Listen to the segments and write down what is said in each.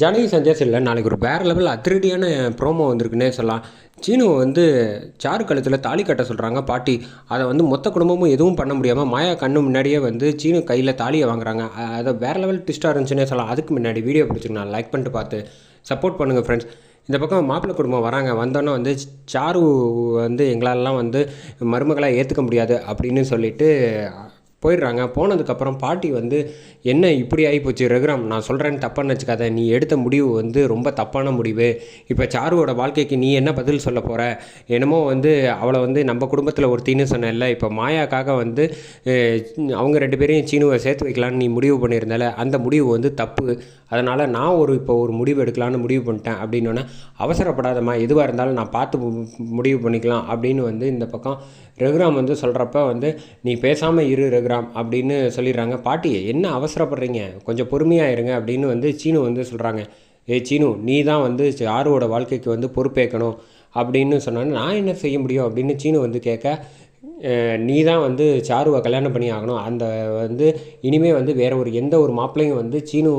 ஜானகி சஞ்சய் இல்லை நாளைக்கு ஒரு வேறு லெவல் அதிரடியான ப்ரோமோ வந்திருக்குன்னே சொல்லலாம். சீனு வந்து சாரு கழுத்தில் தாலி கட்ட சொல்கிறாங்க பாட்டி. அதை வந்து மொத்த குடும்பமும் எதுவும் பண்ண முடியாமல் மாயா கண்ணு முன்னாடியே வந்து சீனு கையில் தாலியை வாங்குறாங்க. அதை வேறு லெவல் ட்விஸ்ட்டாக இருந்துச்சுன்னே சொல்லலாம். அதுக்கு முன்னாடி வீடியோ பிடிச்சிருக்கேன் லைக் பண்ணிட்டு பார்த்து சப்போர்ட் பண்ணுங்கள் ஃப்ரெண்ட்ஸ் இந்த பக்கம் மாப்பிள்ளை குடும்பம் வராங்க. வந்தோன்னே வந்து சாரு வந்து எங்களாலலாம் வந்து மருமகளாக ஏற்றுக்க முடியாது அப்படின்னு சொல்லிட்டு போயிடுறாங்க. போனதுக்கப்புறம் பாட்டி வந்து என்ன இப்படி ஆகிப்போச்சு ரகுராம்? நான் சொல்கிறேன்னு தப்பான்னு வச்சுக்காத நீ எடுத்த முடிவு வந்து ரொம்ப தப்பான முடிவு. இப்போ சாருவோட வாழ்க்கைக்கு நீ என்ன பதில் சொல்ல போகிற என்னமோ வந்து அவளை வந்து நம்ம குடும்பத்தில் ஒரு ஒருத்தின்னு இல்லை இப்போ மாயாக்காக வந்து அவங்க ரெண்டு பேரையும் சீனுவை சேர்த்து வைக்கலான்னு நீ முடிவு பண்ணியிருந்தால. அந்த முடிவு வந்து தப்பு. அதனால் நான் ஒரு இப்போ ஒரு முடிவு எடுக்கலான்னு முடிவு பண்ணிட்டேன். அப்படின்னோடனே அவசரப்படாதம்மா. எதுவாக இருந்தாலும் நான் பார்த்து மு- முடிவு பண்ணிக்கலாம். அப்படின்னு வந்து இந்த பக்கம் ரகுராம் வந்து சொல்கிறப்ப வந்து நீ பேசாமல் இரு ரகுராம். அப்படின்னு சொல்லிடுறாங்க. பாட்டி என்ன அவசரப்படுறீங்க? கொஞ்சம் பொறுமையாக இருங்க அப்படின்னு வந்து சீனு வந்து சொல்கிறாங்க ஏ சீனு நீ தான் வந்து ஆறுவோட வாழ்க்கைக்கு வந்து பொறுப்பேற்கணும் அப்படின்னு சொன்னோன்னே நான் என்ன செய்ய முடியும் அப்படின்னு சீனு வந்து கேட்க நீ தான் வந்து சாருவை கல்யாணம் பண்ணி ஆகணும். அந்த வந்து இனிமேல் வந்து வேறு ஒரு எந்த ஒரு மாப்பிள்ளையும் வந்து சீனு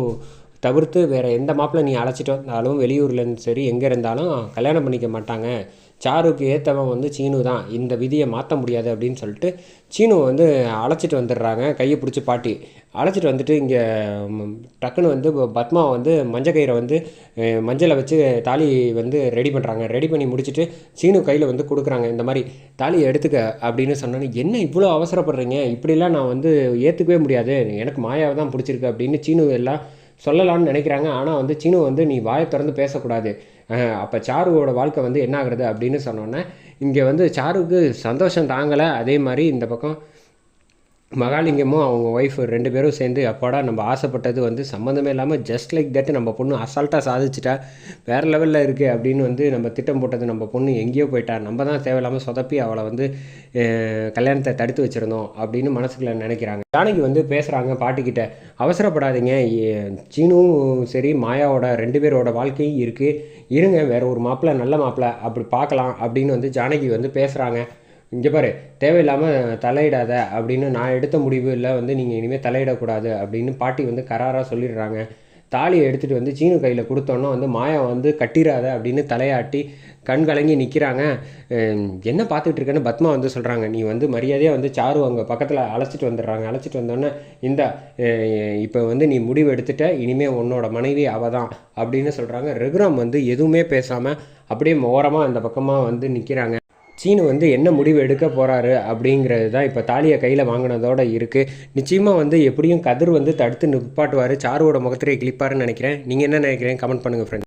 தவிர்த்து வேறு எந்த மாப்பிள்ளை நீ அழைச்சிட்டு வந்தாலும் வெளியூர்லேருந்து சரி எங்கே இருந்தாலும் கல்யாணம் பண்ணிக்க மாட்டாங்க. சாருக்கு ஏற்றவன் வந்து சீனு தான். இந்த விதியை மாற்ற முடியாது அப்படின்னு சொல்லிட்டு சீனு வந்து அழைச்சிட்டு வந்துடுறாங்க கையை பிடிச்சி பாட்டி. அழைச்சிட்டு வந்துட்டு இங்கே டக்குன்னு வந்து பத்மா வந்து மஞ்சள் கயிறை வந்து மஞ்சளை வச்சு தாலி வந்து ரெடி பண்ணுறாங்க ரெடி பண்ணி முடிச்சுட்டு சீனு கையில் வந்து கொடுக்குறாங்க இந்த மாதிரி தாலியை எடுத்துக்க அப்படின்னு சொன்னோன்னே என்ன இவ்வளோ அவசரப்படுறீங்க? இப்படிலாம் நான் வந்து ஏற்றுக்கவே முடியாது. எனக்கு மாயாவை தான் பிடிச்சிருக்கு அப்படின்னு சீனு எல்லாம் சொல்லலாம்னு நினைக்கிறாங்க. ஆனால் வந்து சீனு வந்து நீ வாயை திறந்து பேசக்கூடாது. அப்போ சாருவோட வாழ்க்கை வந்து என்ன ஆகுறது அப்படின்னு சொன்னோன்னே இங்கே வந்து சாருக்கு சந்தோஷம் தாங்கலை. அதே மாதிரி இந்த பக்கம் மகாலிங்கமும் அவங்க ஒய்ஃப் ரெண்டு பேரும் சேர்ந்து அப்பாடா நம்ம ஆசைப்பட்டது வந்து சம்மந்தமே இல்லாமல் ஜஸ்ட் லைக் தட் நம்ம பொண்ணு அசால்ட்டாக சாதிச்சிட்டா வேறு லெவலில் இருக்குது அப்படின்னு வந்து நம்ம திட்டம் போட்டது நம்ம பொண்ணு எங்கேயோ போயிட்டா நம்ம தான் தேவையில்லாமல் சொதப்பி அவளை வந்து கல்யாணத்தை தடுத்து வச்சிருந்தோம் அப்படின்னு மனசுக்குள்ள நினைக்கிறாங்க. ஜானகி வந்து பேசுகிறாங்க பாட்டிக்கிட்ட அவசரப்படாதீங்க சீனும் சரி மாயாவோட ரெண்டு பேரோட வாழ்க்கையும் இருக்குது இருங்க வேறு ஒரு மாப்பிள்ளை நல்ல மாப்பிள்ளை அப்படி பார்க்கலாம் அப்படின்னு வந்து ஜானகி வந்து பேசுகிறாங்க இங்கே பாரு தேவையில்லாமல் தலையிடாத அப்படின்னு நான் எடுத்த முடிவு இல்லை வந்து நீங்கள் இனிமேல் தலையிடக்கூடாது அப்படின்னு பாட்டி வந்து கராராக சொல்லிடுறாங்க. தாலியை எடுத்துகிட்டு வந்து சீனு கையில் கொடுத்தோன்னே வந்து மாயா வந்து கட்டிடாத அப்படின்னு தலையாட்டி கண் கலங்கி நிற்கிறாங்க என்ன பார்த்துட்டு இருக்கேன்னு பத்மா வந்து சொல்கிறாங்க நீ வந்து மரியாதையாக வந்து சாரு அவங்க பக்கத்தில் அழைச்சிட்டு வந்துடுறாங்க. அழைச்சிட்டு வந்தோடனே இந்த இப்போ வந்து நீ முடிவு எடுத்துட்ட இனிமேல் உன்னோட மனைவி அவ தான் அப்படின்னு சொல்கிறாங்க ரகுராம் வந்து எதுவுமே பேசாமல் அப்படியே ஓரமாக அந்த பக்கமாக வந்து நிற்கிறாங்க சீனு வந்து என்ன முடிவு எடுக்க போகிறாரு அப்படிங்கிறது தான் இப்போ தாலியை கையில் வாங்கினதோட இருக்குது நிச்சயமாக வந்து எப்படியும் கதிர் வந்து தடுத்து நிப்பாட்டுவார். சாருவோட முகத்திலே கிளிப்பாருன்னு நினைக்கிறேன். நீங்கள் என்ன நினைக்கிறீங்க? கமெண்ட் பண்ணுங்கள் ஃப்ரெண்ட்